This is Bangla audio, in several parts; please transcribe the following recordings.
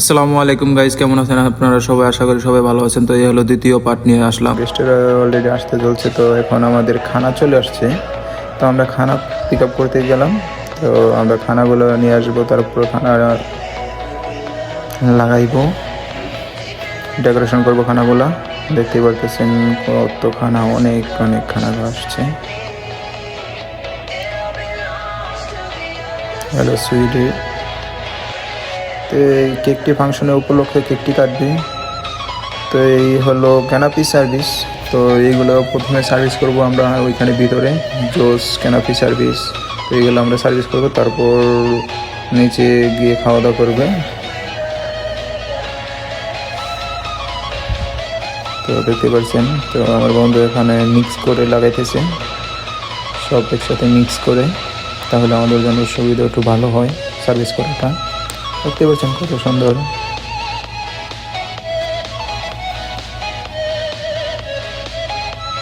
আসসালামু আলাইকুম গাইজ কেমন আছেন আপনারা? সবাই আশা করি সবাই ভালো আছেন। তো এই হলো দ্বিতীয় পার্ট নিয়ে আসলাম। গেস্টেরা অলরেডি আসতে চলছে, তো এখন আমাদের খানা চলে আসছে। তো আমরা খানা পিক আপ করতে গেলাম। তো আমরা খানাগুলো নিয়ে আসব, তারপর খানা লাগাইবো। ডেকোরেশন করব খানাগুলো। দেখতেই পারতেছেন কত খানা, অনেক অনেক খানা আসছে। হ্যালো সুইডি তো এই কেকটি ফাংশনের উপলক্ষে কেকটি কাটবে। তো এই হলো ক্যানাপি সার্ভিস তো এইগুলো প্রথমে সার্ভিস করব আমরা ওইখানে ভিতরে, জোস ক্যানাপি সার্ভিস তো এইগুলো আমরা সার্ভিস করব, তারপর নিচে গিয়ে খাওয়া দাওয়া করবে। তো দেখতে পাচ্ছেন, তো আমার বন্ধু এখানে মিক্স করে লাগাইতেছে। সব একসাথে মিক্স করে, তাহলে আমাদের জন্য সুবিধা একটু ভালো হয় সার্ভিস করাটা। দেখতে পাচ্ছেন কত সুন্দর।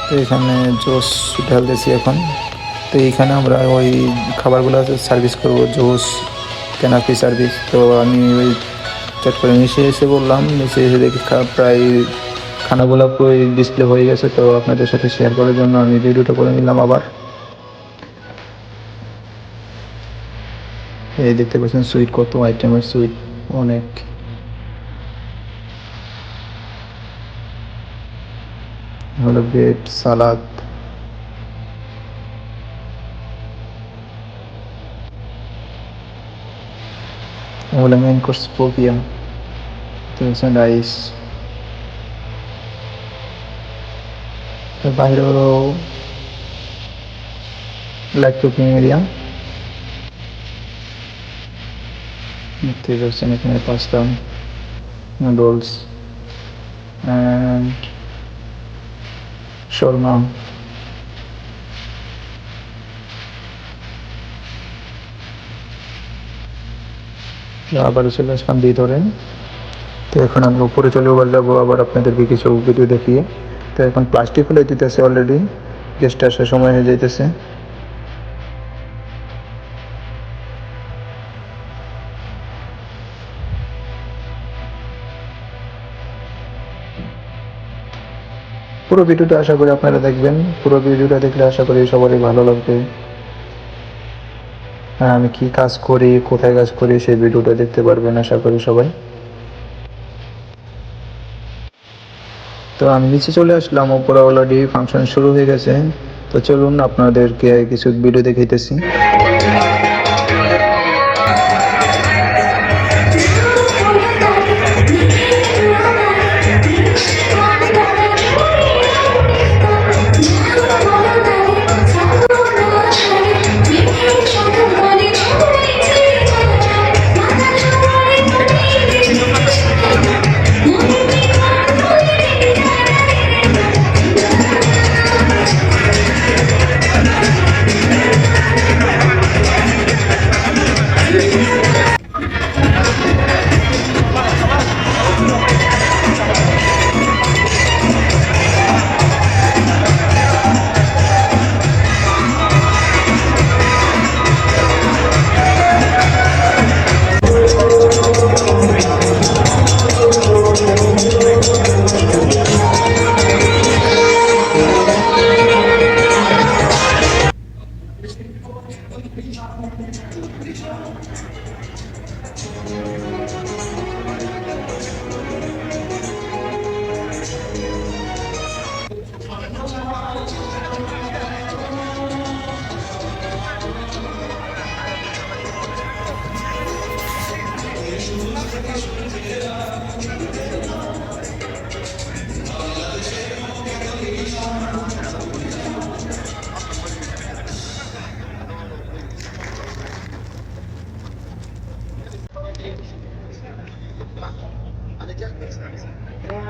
তো এখানে জোস ঢালতেছি এখন। তো এইখানে আমরা ওই খাবারগুলো সার্ভিস করব, জোস কেনাপি সার্ভিস তো আমি ওই চট করে নিচে এসে বললাম নিচে এসে দেখি প্রায় খানাগুলো ডিসপ্লে হয়ে গেছে। তো আপনাদের সাথে শেয়ার করার জন্য আমি ভিডিওটা করে নিলাম আবার। এই দেখতে পাচ্ছেন সুইট কত আইটেমের সুইট অনেক। হলো ব্রেড সালাদ হলো মেন কোর্স পোপিয়া তো রাইস বাইরে হলো লাইট কুকিং এরিয়া দেখতে পাচ্ছেন এখানে পাস্তা নুডলস শর্মা আবার চলে আসলাম ভিতরে তো এখন আমি উপরে চলে আবার যাব, আবার আপনাদেরকে কিছু ভিডিও দেখিয়ে। তো এখন প্লাস্টিক ফেলে দিতেছে অলরেডি গেস্ট আসার সময় হয়ে যাইতেছে। পুরো ভিডিওটা আশা করি আপনারা দেখবেন। পুরো ভিডিওটা দেখলে আশা করি সবারই ভালো লাগবে। হ্যাঁ আমি কি কাজ করি, কোথায় কাজ করি, সেই ভিডিওটা দেখতে পারবেন আশা করি সবাই। তো আমি নিচে চলে আসলাম উপরে অলরেডি ফাংশন শুরু হয়ে গেছে। তো চলুন আপনাদেরকে কিছু ভিডিও দেখাইতেছি।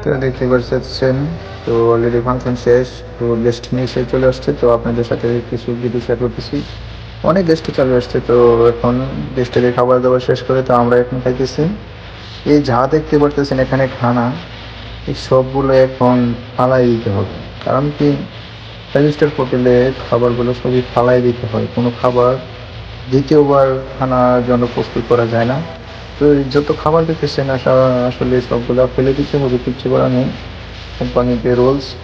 তো দেখতে পাচ্ছেন, তো অলরেডি ফাংশন শেষ, তো গেস্ট নিয়ে চলে আসছে, তো আপনাদের সাথে কিছু ভিডিও শেয়ার করতেছি। অনেক গেস্ট চলে আসছে, তো এখন গেস্টের খাবার দাবার শেষ করে তো আমরা এখন খাইতেছি। এই যা দেখতে পারতেছেন এখানে খানা, এই সবগুলো এখন ফালাই দিতে হবে। কারণ কি রেজিস্টার হোটেলে খাবারগুলো সবই ফালাই দিতে হয়। কোনো খাবার দ্বিতীয়বার খানার জন্য প্রস্তুত করা যায় না। তো যত খাবার দেখতেছেন আসা- আসলে সবগুলো ফেলে দিতে হবে কিচ্ছু করা নেই, কোম্পানিতে রোলস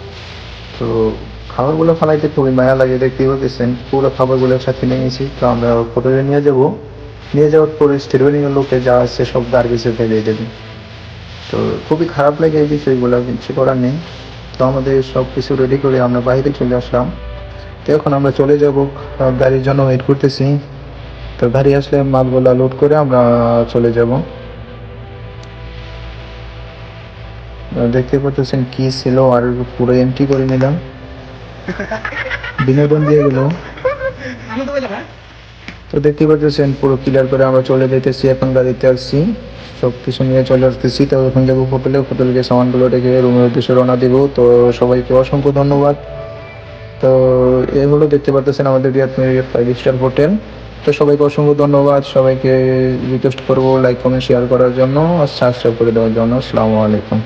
তো খাবারগুলো ফেলাইতে খুবই মায়া লাগে, দেখতেই পাচ্ছেন পুরো খাবারগুলো একসাথে নিয়ে গেছি তো আমরা হোটেলে নিয়ে যাব। নিয়ে যাওয়ার পরে স্টেডিয়ামের লোকে যা আছে সব গার্বেজে ফেলে দেবে। তো খুবই খারাপ লাগে এই বিষয়গুলো, কিছু করার নেই। তো আমাদের সব কিছু রেডি করে আমরা বাইরে চলে আসলাম। তো এখন আমরা চলে যাব, গাড়ির জন্য ওয়েট করতেছি। তো গাড়ি আসলে মালগুলা লোড করে আমরা চলে যাব। দেখতে পাচ্ছেন কি ছিল আর পুরো এমটি করে নিলাম। বিনোদন দিয়ে গেল তো দেখতে পাচ্ছেন পুরো ক্লিয়ার করে আমরা চলে যেতেছি এখন গাড়িতে আসছি। সব কিছু নিয়ে চলে আসতেছি, তো এখন যাব হোটেলে। হোটেলে গিয়ে সামানগুলো রেখে রুমের উদ্দেশ্যে রওনা দিব। তো সবাইকে অসংখ্য ধন্যবাদ। তো এগুলো দেখতে পাচ্ছেন আমাদের ফাইভ স্টার হোটেল তো সবাইকে অসংখ্য ধন্যবাদ। সবাইকে রিকোয়েস্ট করব লাইক কমেন্ট শেয়ার করার জন্য আর সাবস্ক্রাইব করে দেওয়ার জন্য। আসসালামু আলাইকুম।